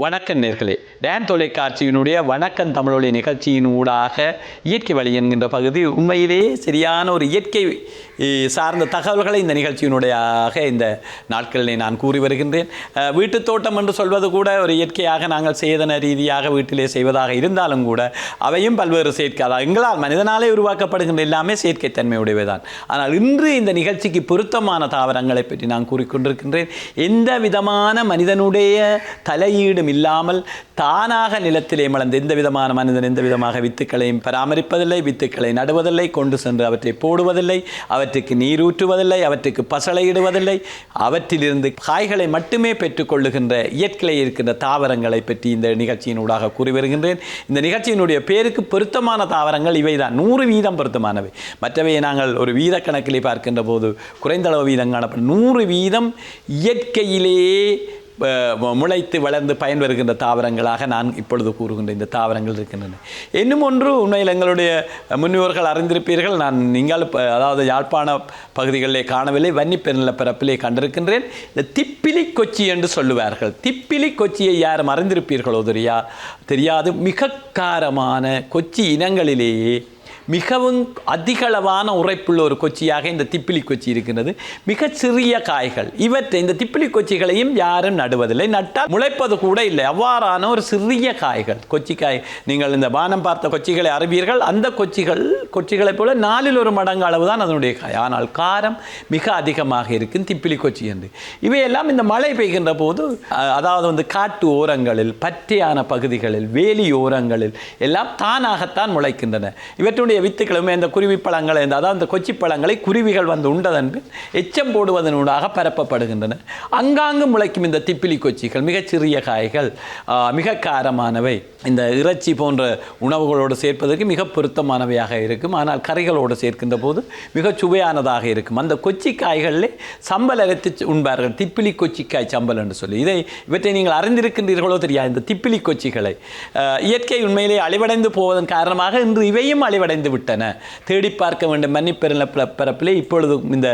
வணக்கம் நேர்களே டேன் தொலைக்காட்சியினுடைய வணக்கம் தமிழொலி நிகழ்ச்சியின் ஊடாக இயற்கை வழி என்கின்ற பகுதி உண்மையிலேயே சரியான ஒரு இயற்கை சார்ந்த தகவல்களை இந்த நிகழ்ச்சியினுடையாக இந்த நாட்களிலே நான் கூறி வருகின்றேன். வீட்டுத் தோட்டம் என்று சொல்வது கூட ஒரு இயற்கையாக நாங்கள் சேதன ரீதியாக வீட்டிலே செய்வதாக இருந்தாலும் கூட அவையும் பல்வேறு செயற்கை அதாவது எங்களால் மனிதனாலே உருவாக்கப்படுகின்ற எல்லாமே செயற்கைத்தன்மையுடையவை தான் ஆனால் இன்று இந்த நிகழ்ச்சிக்கு பொருத்தமான தாவரங்களை பற்றி நான் கூறிக்கொண்டிருக்கின்றேன். எந்த விதமான மனிதனுடைய தலையீடும் இல்லாமல் தானாக நிலத்திலே மலர்ந்து எந்த விதமான மனிதன் எந்த விதமாக வித்துக்களையும் பராமரிப்பதில்லை வித்துக்களை நடுவதில்லை கொண்டு சென்று அவற்றை போடுவதில்லை அவற்றுக்கு நீரூற்றுவதில்லை அவற்றுக்கு பசளையிடுவதில்லை அவற்றிலிருந்து காய்களை மட்டுமே பெற்றுக்கொள்ளுகின்ற இயற்கையில் இருக்கின்ற தாவரங்களை பற்றி இந்த நிகழ்ச்சியின் ஊடாக கூறி வருகின்றேன். இந்த நிகழ்ச்சியினுடைய பேருக்கு பொருத்தமான தாவரங்கள் இவை தான் நூறு வீதம் பொருத்தமானவை. மற்றவையை நாங்கள் ஒரு வீத கணக்கிலே பார்க்கின்ற போது குறைந்த அளவு வீதம் காணப்படும். நூறு வீதம் இயற்கையிலேயே முளைத்து வளர்ந்து பயன் வருகின்ற தாவரங்களாக நான் இப்பொழுது கூறுகின்ற இந்த தாவரங்கள் இருக்கின்றன. இன்னும் ஒன்று உண்மையில் எங்களுடைய முன்னோர்கள் அறிந்திருப்பீர்கள் நான் நீங்கள் அதாவது யாழ்ப்பாண பகுதிகளிலே காணவில்லை வன்னி பெருநில பரப்பிலே கண்டிருக்கின்றேன். இந்த திப்பிலி கொச்சி என்று சொல்லுவார்கள். திப்பிலி கொச்சியை யாரும் அறிந்திருப்பீர்களோ தெரியா தெரியாது. மிக காரமான கொச்சி இனங்களிலேயே மிகவும் அதிகளவான உரைப்புள்ள ஒரு கொச்சியாக இந்த திப்பிலி கொச்சி இருக்கிறது மிகச் சிறிய காய்கள். இவற்றை இந்த திப்பிலி கொச்சிகளையும் யாரும் நடுவதில்லை. நட்டால் முளைப்பது கூட இல்லை. அவ்வாறான ஒரு சிறிய காய்கள். கொச்சிக்காய் நீங்கள் இந்த வானம் பார்த்த கொச்சிகளை அறிவீர்கள். அந்த கொச்சிகள் கொச்சிகளைப் போல நாலில் ஒரு மடங்கு அளவு தான் அதனுடைய காய். ஆனால் காரம் மிக அதிகமாக இருக்கும் திப்பிலி கொச்சி என்று. இவையெல்லாம் இந்த மழை பெய்கின்ற போது அதாவது வந்து காட்டு ஓரங்களில் பற்றையான பகுதிகளில் வேலி ஓரங்களில் எல்லாம் தானாகத்தான் முளைக்கின்றன. இவற்றுடைய வித்துக்களுமே இந்த குருவி பழங்களை இந்த அதாவது அந்த கொச்சி பழங்களை குருவிகள் வந்து உண்டதென்று எச்சம் போடுவதனூடாக பரப்பப்படுகின்றன. அங்காங்கு முளைக்கும் இந்த திப்பிலி கொச்சிகள் மிகச்சிறிய காய்கள் மிக காரமானவை. இந்த இறைச்சி போன்ற உணவுகளோடு சேர்ப்பதற்கு மிக பொருத்தமானவையாக இருக்கும். ஆனால் கறிகளோடு சேர்க்கின்ற போது மிக சுவையானதாக இருக்கும். அந்த கொச்சி காய்களிலே சம்பல் அரைத்து உண்பார்கள். திப்பிலி கொச்சிக்காய் சம்பல் என்று சொல்லி. இதை இவற்றை நீங்கள் அறிந்திருக்கின்றீர்களோ தெரியாது. இந்த திப்பிலி கொச்சிகளை இயற்கை உண்மையிலே அழிவடைந்து போவதன் காரணமாக இன்று இவையும் அழிவடைந்து விட்டன தேடி பார்க்க வேண்டும். மன்னிப்பெருள பரப்பிலே இப்பொழுது இந்த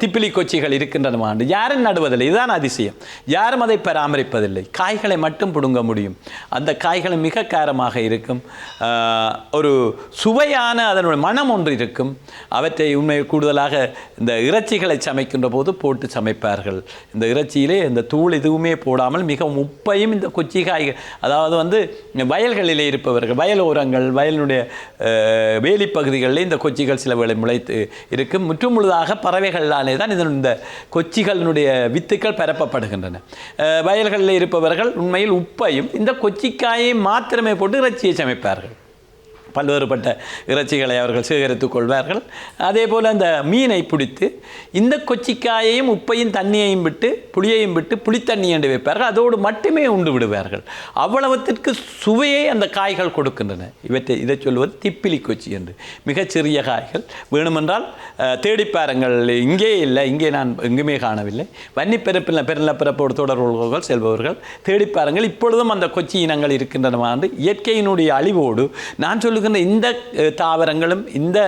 திப்பிலி கொச்சிகள் இருக்கின்றன ஆண்டு யாரும் நடுவதில்லை. இதுதான் அதிசயம். யாரும் அதை பராமரிப்பதில்லை. காய்களை மட்டும் பிடுங்க முடியும். அந்த காய்கள் மிக காரமாக இருக்கும். ஒரு சுவையான அதனுடைய மனம் ஒன்று இருக்கும். அவற்றை உண்மை கூடுதலாக இந்த இறைச்சிகளை சமைக்கின்ற போது போட்டு சமைப்பார்கள். இந்த இறைச்சியிலே இந்த தூள் எதுவுமே போடாமல் மிகவும் உப்பையும் இந்த கொச்சி காய்கள் அதாவது வந்து வயல்களிலே இருப்பவர்கள் வயல் ஓரங்கள் வயலினுடைய வேலிப்பகுதிகளில் இந்த கொச்சிகள் சில வேளை முளைத்து இருக்கும். முற்றும் முழுதாக பறவைகளாலே தான் இதன் இந்த கொச்சிகளினுடைய வித்துக்கள் பரப்பப்படுகின்றன. வயல்களில் இருப்பவர்கள் உண்மையில் உப்பையும் இந்த கொச்சிக்காயை மாத்திரமே போட்டு இறைச்சியை சமைப்பார்கள். பல்வேறுபட்ட இறைச்சிகளை அவர்கள் சேகரித்துக் கொள்வார்கள். அதே போல் அந்த மீனை பிடித்து இந்த கொச்சிக்காயையும் உப்பையும் தண்ணியையும் விட்டு புளியையும் விட்டு புளித்தண்ணி என்று வைப்பார்கள். அதோடு மட்டுமே உண்டு விடுவார்கள். அவ்வளவத்திற்கு சுவையை அந்த காய்கள் கொடுக்கின்றன. இவற்றை இதை சொல்வது திப்பிலி கொச்சி என்று. மிகச்சிறிய காய்கள். வேணுமென்றால் தேடிப்பாருங்கள். இங்கே இல்லை. இங்கே நான் எங்குமே காணவில்லை. வன்னி பெருப்பில் பெருநிலப்பிறப்போடு தொடர்புகள் செல்பவர்கள் தேடிப்பாருங்கள். இப்பொழுதும் அந்த கொச்சி இனங்கள் இருக்கின்றன என்று இயற்கையினுடைய அழிவோடு நான் சொல்லுகின்ற இந்த தாவரங்களும் இந்த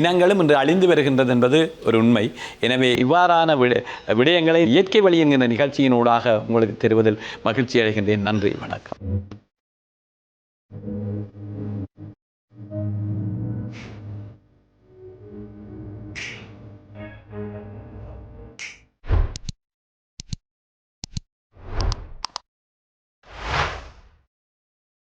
இனங்களும் இன்று அழிந்து வருகின்றது என்பது ஒரு உண்மை. எனவே இவ்வாறான விட விடயங்களை இயற்கை வழி என்கின்ற நிகழ்ச்சியினூடாக உங்களுக்கு தெரிவதில் மகிழ்ச்சி அடைகின்றேன். நன்றி வணக்கம்.